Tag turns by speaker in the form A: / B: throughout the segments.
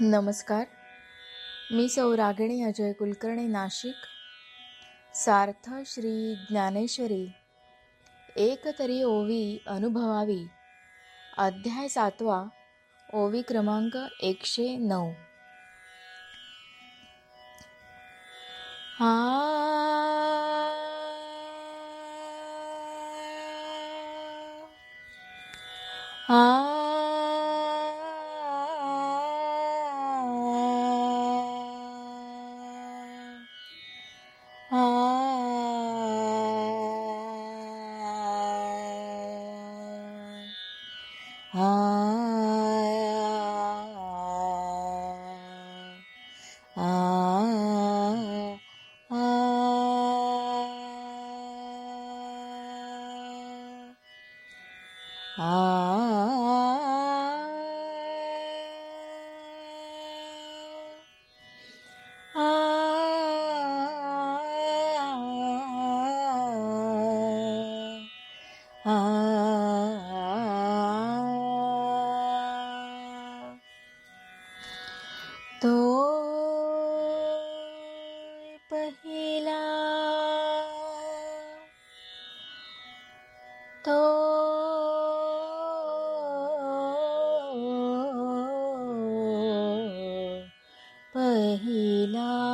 A: नमस्कार. मी सौ रागिणी अजय कुलकर्णी नाशिक. सार्थ श्री ज्ञानेश्वरी. एक तरी ओवी अनुभवावी. अध्याय सातवा ओवी क्रमांक एकशे नऊ. हा. हा. पहिला तो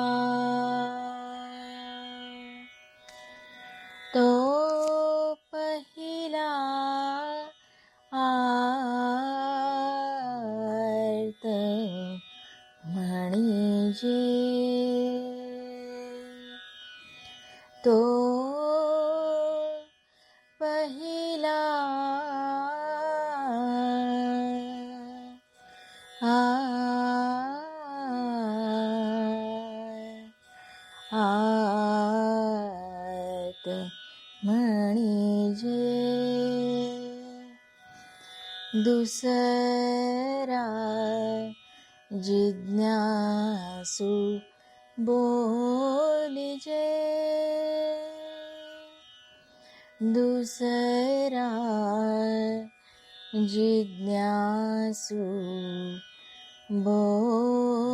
A: दुसरा जिज्ञासू बोलिजे दुसरा जिज्ञासू बोल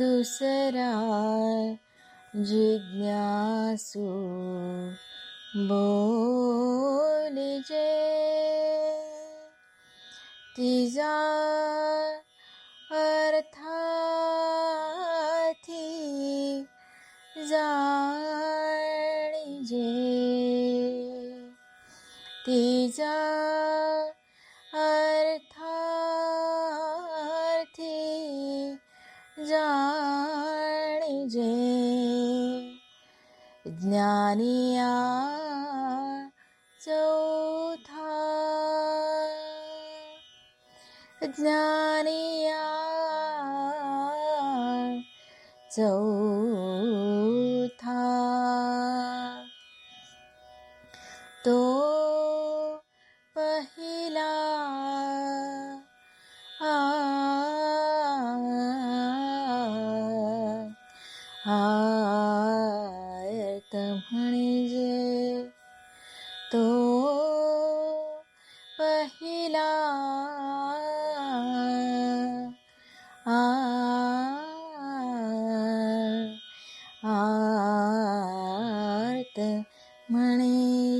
A: दुसरा जिज्ञासू बोलिजे तिजा हर ज्ञानिया चौथा। ज्ञानिया चौथा। तो पहिला आ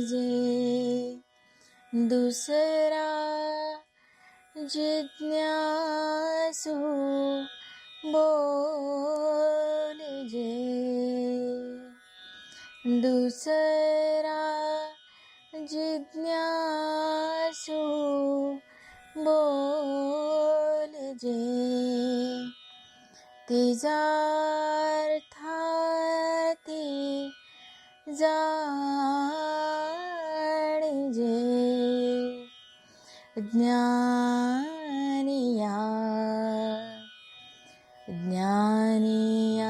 A: जे दुसरा जिज्ञासू हो, बोलिजे दुसरा जिज्ञासू हो, बोलजे तिजार्थाती जा ജ്ഞാനിയ ജ്ഞാനിയ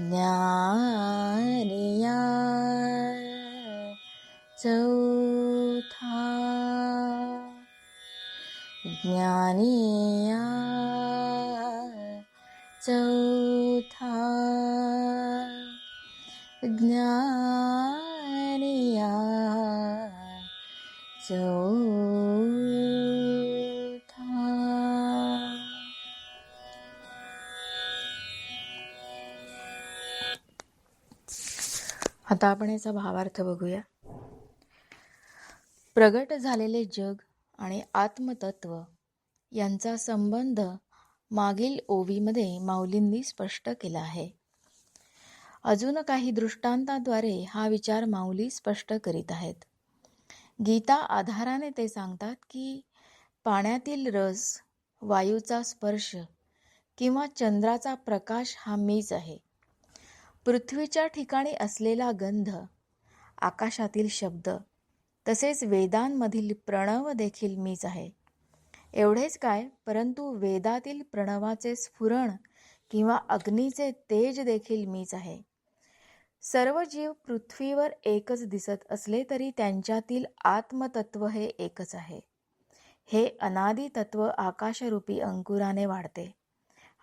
A: ജ്ഞാനിയ ചൗഥ ജ്ഞാനിയ ചൗഥ ജ്ഞാ आता आपण याचा भावार्थ बघूया. प्रगट झालेले जग आणि आत्मतत्व यांचा संबंध मागील ओवीमध्ये माऊलींनी स्पष्ट केला आहे. अजून काही दृष्टांताद्वारे हा विचार माऊली स्पष्ट करीत आहेत. गीता आधाराने ते सांगतात की पाण्यातील रस वायूचा स्पर्श किंवा चंद्राचा प्रकाश हा मीच आहे. पृथ्वीच्या ठिकाणी असलेला गंध आकाशातील शब्द तसेच वेदांमधील प्रणव देखील मीच आहे. एवढेच काय परंतु वेदातील प्रणवाचे स्फुरण किंवा अग्नीचे तेज देखील मीच आहे. सर्व जीव पृथ्वीवर एकच दिसत असले तरी त्यांच्यातील आत्मतत्व हे एकच आहे. हे अनादी तत्व आकाशरूपी अंकुराने वाढते.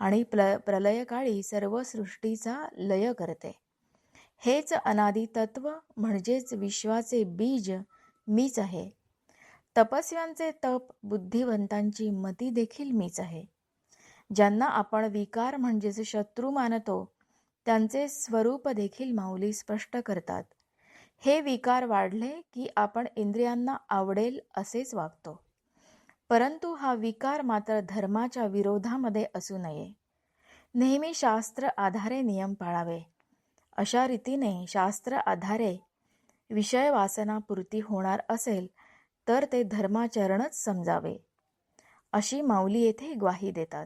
A: आणि प्र प्रलयकाळी सर्व सृष्टीचा लय करते. हेच अनादी तत्व म्हणजेच विश्वाचे बीज मीच आहे. तपस्व्यांचे तप बुद्धिवंतांची मती देखील मीच आहे. ज्यांना आपण विकार म्हणजेच शत्रू मानतो त्यांचे स्वरूप देखील माऊली स्पष्ट करतात. हे विकार वाढले की आपण इंद्रियांना आवडेल असेच वागतो. परंतु हा विकार मात्र धर्माच्या विरोधामध्ये असू नये. नेहमी शास्त्र आधारे नियम पाळावे. अशा रीतीने शास्त्र आधारे विषय वासनापूर्ती होणार असेल तर ते धर्माचरणच समजावे. अशी माऊली येथे ग्वाही देतात.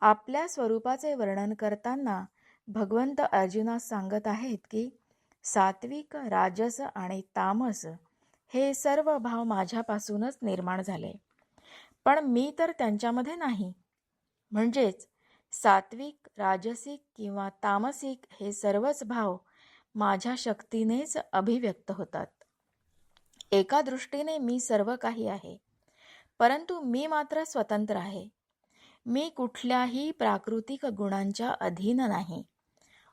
A: आपल्या स्वरूपाचे वर्णन करताना भगवंत अर्जुनास सांगत आहेत की सात्विक राजस आणि तामस हे सर्व भाव माझ्यापासूनच निर्माण झाले. पण मी तर त्यांच्यामध्ये नाही. म्हणजेच सात्विक राजसिक किंवा तामसिक हे सर्वच भाव माझ्या शक्तीनेच अभिव्यक्त होतात. एका दृष्टीने मी सर्व काही आहे परंतु मी मात्र स्वतंत्र आहे. मी कुठल्याही प्राकृतिक गुणांच्या अधीन नाही.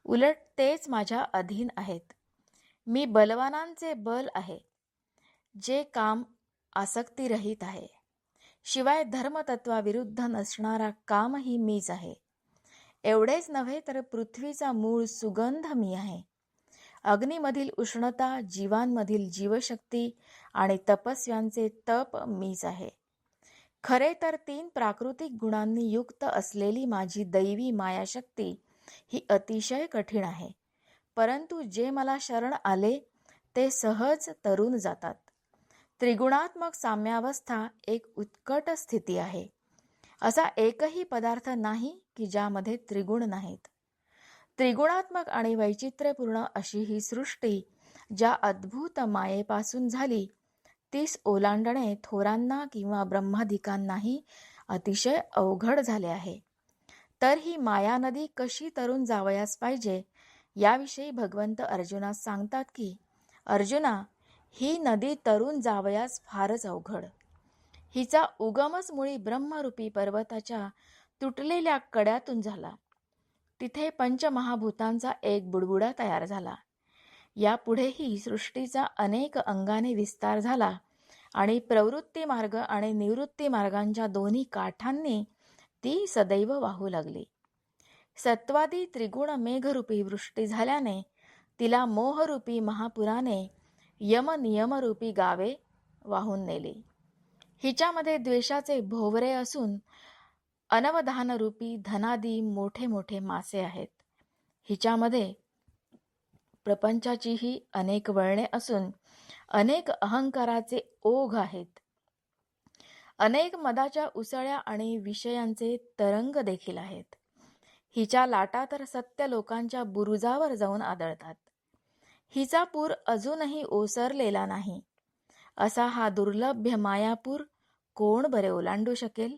A: उलट तेच माझ्या अधीन आहेत. मी बलवानांचे बल आहे. जे काम आसक्तीरहित आहे. शिवाय धर्मतत्वाविरुद्ध नसणारा कामही मीच आहे. एवढेच नव्हे तर पृथ्वीचा मूळ सुगंध मी आहे. अग्नीमधील उष्णता जीवांमधील जीवशक्ती आणि तपस्व्यांचे तप मीच आहे. खरे तर तीन प्राकृतिक गुणांनी युक्त असलेली माझी दैवी मायाशक्ती ही अतिशय कठीण आहे. परंतु जे मला शरण आले ते सहज तरून जातात. त्रिगुणात्मक साम्यावस्था एक उत्कट स्थिती आहे. असा एकही पदार्थ नाही की ज्यामध्ये त्रिगुण नाहीत. त्रिगुणात्मक आणि वैचित्र्यपूर्ण अशी ही सृष्टी ज्या अद्भुत मायेपासून झाली तीस ओलांडणे थोरांना किंवा ब्रह्मादिकांनाही अतिशय अवघड झाले आहे. तर ही माया नदी कशी तरुण जावयास पाहिजे याविषयी भगवंत अर्जुनास सांगतात की अर्जुना ही नदी तरून जावयास फारच अवघड. हिचा उगमच मुळी ब्रह्मरूपी पर्वताच्या तुटलेल्या कड्यातून झाला. तिथे पंचमहाभूतांचा एक बुडबुडा तयार झाला. यापुढेही सृष्टीचा अनेक अंगाने विस्तार झाला आणि प्रवृत्ती मार्ग आणि निवृत्ती मार्गांच्या दोन्ही काठांनी ती सदैव वाहू लागली. सत्वादी त्रिगुण मेघरूपी वृष्टी झाल्याने तिला मोहरूपी महापुराने यम नियमरूपी गावे वाहून नेली. हिच्यामध्ये द्वेषाचे भोवरे असून अनवधानरूपी धनादी मोठे मोठे मासे आहेत. हिच्यामध्ये प्रपंचाचीही अनेक वळणे असून अनेक अहंकाराचे ओघ आहेत. अनेक मदाच्या उसळ्या आणि विषयांचे तरंग देखील आहेत. हिच्या लाटा तर सत्य लोकांच्या बुरुजावर जाऊन आदळतात. हिचा पूर अजूनही ओसरलेला नाही. असा हा दुर्लभ्य मायापूर कोण बरे ओलांडू शकेल?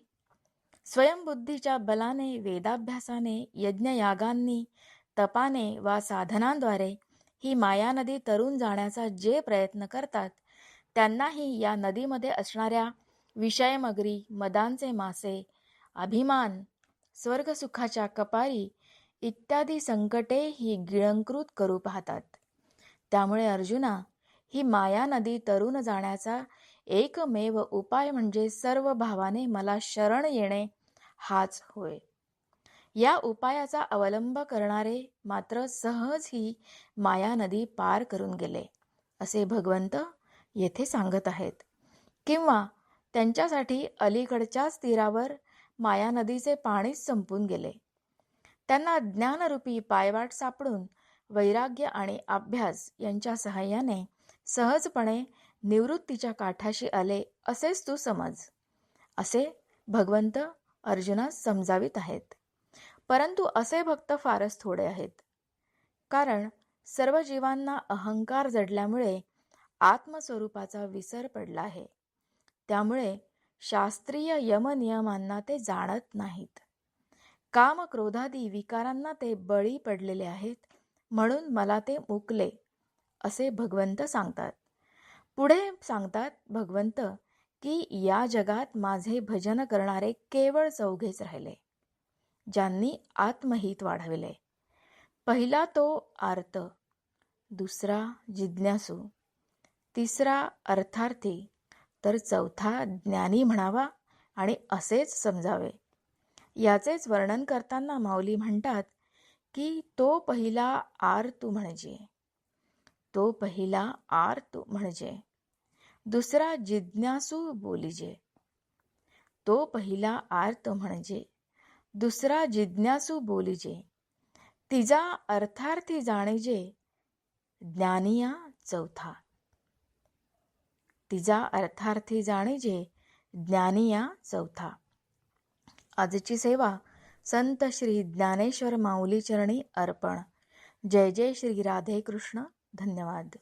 A: स्वयंबुद्धीच्या बलाने वेदाभ्यासाने यज्ञयागांनी तपाने वा साधनांद्वारे ही माया नदी तरून जाण्याचा जे प्रयत्न करतात त्यांनाही या नदीमध्ये असणाऱ्या विषयमगरी मदांचे मासे अभिमान स्वर्गसुखाच्या कपारी इत्यादी संकटे ही गिळंकृत करू पाहतात. त्यामुळे अर्जुना ही माया नदी तरुण जाण्याचा एकमेव उपाय म्हणजे सर्व भावाने मला शरण येणे हाच होय. या उपायाचा अवलंब करणारे मात्र सहज ही माया नदी पार करून गेले असे भगवंत येथे सांगत आहेत. किंवा त्यांच्यासाठी अलीकडच्याच तीरावर माया नदीचे पाणीच संपून गेले. त्यांना ज्ञानरूपी पायवाट सापडून वैराग्य आणि अभ्यास यांच्या सहाय्याने सहजपणे निवृत्तीच्या काठाशी आले असेच तू समज. असे भगवंत अर्जुनास समजावित आहेत. परंतु असे भक्त फारच थोडे आहेत. कारण सर्व जीवांना अहंकार जडल्यामुळे आत्मस्वरूपाचा विसर पडला आहे. त्यामुळे शास्त्रीय यमनियमांना ते जाणत नाहीत. काम क्रोधादी विकारांना ते बळी पडलेले आहेत म्हणून मला ते मुकले असे भगवंत सांगतात. पुढे सांगतात भगवंत की या जगात माझे भजन करणारे केवळ चौघेच राहिले ज्यांनी आत्महित वाढविले. पहिला तो आर्त दुसरा जिज्ञासू तिसरा अर्थार्थी तर चौथा ज्ञानी म्हणावा आणि असेच समजावे. याचेच वर्णन करताना माऊली म्हणतात की तो पहिला आर्तू म्हणजे. तो पहिला आर्तू म्हणजे. दुसरा जिज्ञासू बोलिजे. तो पहिला आर्त म्हणजे. दुसरा जिज्ञासू बोलिजे. तिजा अर्थार्थी जाणीजे. ज्ञानिया चौथा. तिचा अर्थार्थी जाणीजे. ज्ञानिया चौथा. आजची सेवा संत श्री ज्ञानेश्वर माऊली चरणी अर्पण. जय जय श्री राधे कृष्ण धन्यवाद.